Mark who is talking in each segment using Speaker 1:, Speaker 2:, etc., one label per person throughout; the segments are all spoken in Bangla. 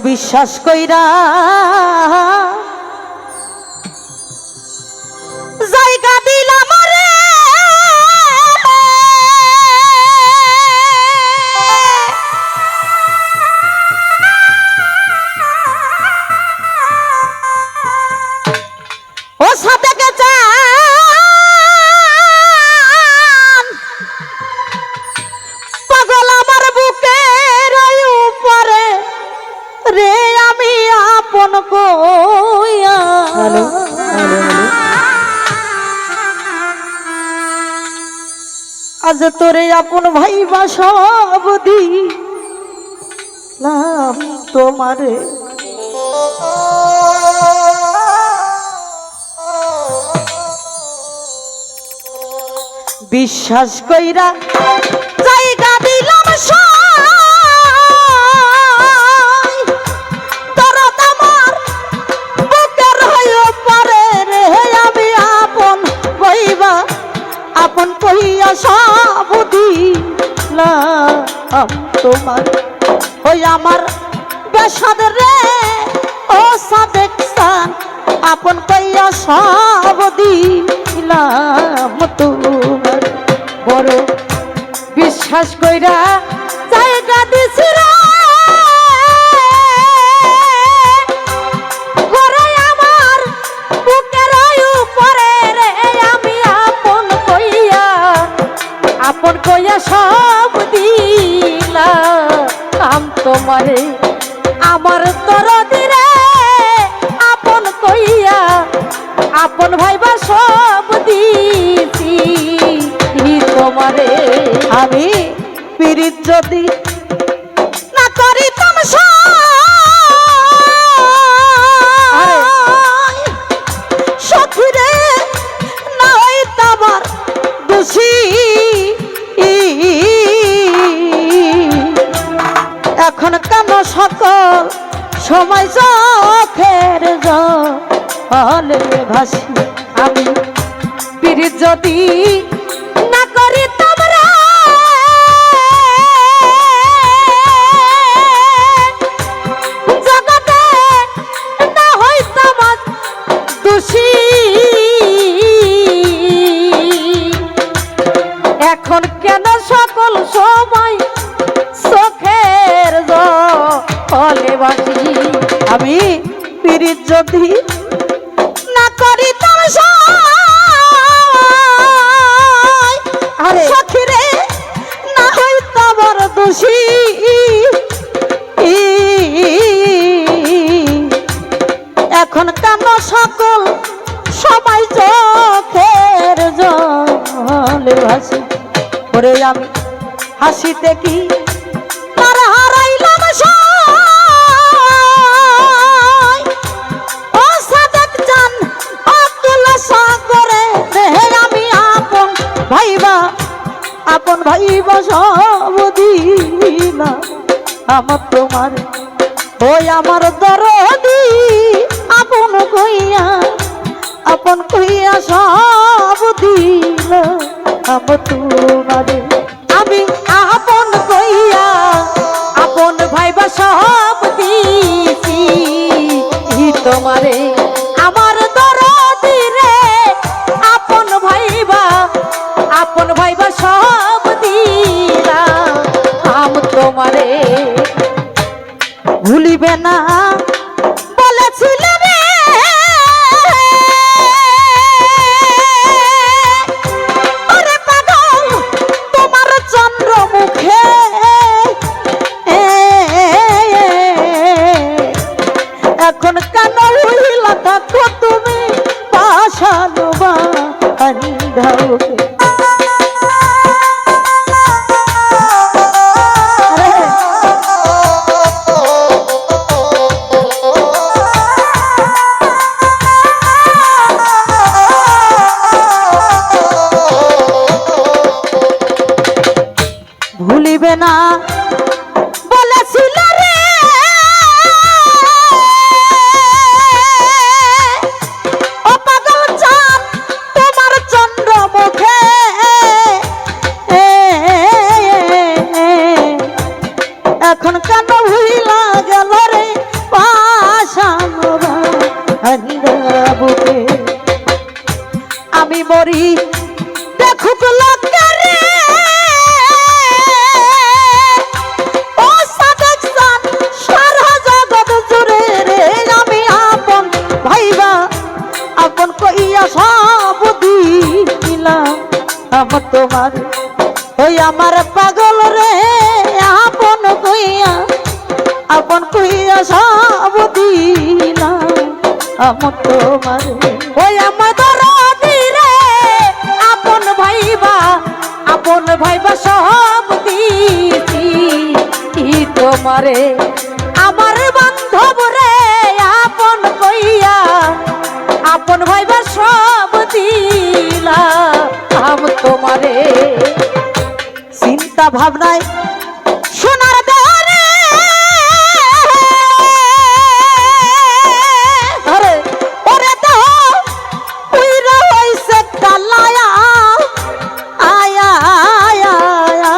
Speaker 1: বিশ্বাস কইরা কইয়া।
Speaker 2: হ্যালো
Speaker 1: আজ তোরে আপন ভাই বা সব দিলাম তোমারে। বিশ্বাস কইরা ওই আমার বেসাদ রে। ও সাদেক সান, আপন কইয়া সব দিলাম তোমার বড় বিশ্বাস কইরা জায়গা দিছি আমার তরদিরে আপন কইয়া আপন ভাইবা সব দিছি তোমারে আমি পিরিত যদি জলে ভাসি আমি পিরিত যদি না করিতাম রে জগতে না হইতাম দোষী। এখন কেন সকল সময় চোখের জলে বাসি আমি পিরিত যদি দোষী এখন কেন সকল সবাই চোখের জলে ভাসি করে আমি হাসিতে কি তার হারাইলাম। ও সাদেক জান আব্দুল ভাইবা আপন ভাই সব দিলা আমার তোমার ওই আমার দরদি আপন কইয়া আপন কইয়া সব দিল। আমার তোমারে ভুলিবে না তোমার। ওই আমার পাগল রে, আপন কইয়া আপন কইয়া সব দিলাম। আমার তোমার। ওই আমার রে, আপন ভাইবা আপন ভাইবা সব কি তোমারে চিন্তা ভাবনায় সোনার দেওয়ারে আরে, ওরে দেহ উইরা হইছে কালায়া। আয়া আয়া আয়া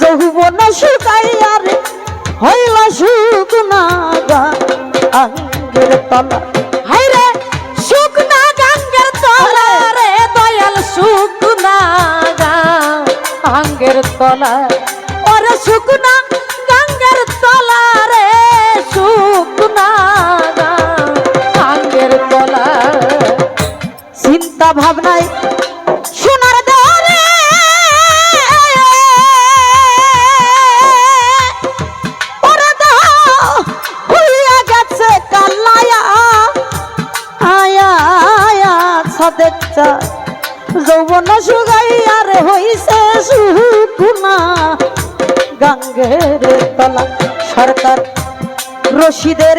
Speaker 1: যৌবন শুকাইয়া রে, হইল শুকনা গা আঙ্গের তলা তলা। ওরে শুকনা গাঙ্গের তলা রে, শুকনা গা। আঙ্গের তলা। চিন্তা ভাবনায় যৌবন সুগাইয়ার হইছে সুকুনা গাঙ্গের তলা সরকার রশিদের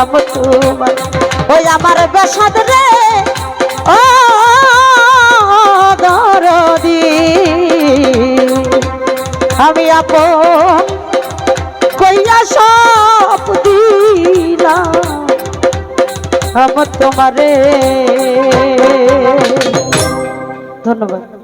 Speaker 1: আম তোমার। ওই আমার বেসাদ রে, ও দরদি। আমি আপন কইয়া সব দিলাম। আমার তোমারে। ধন্যবাদ।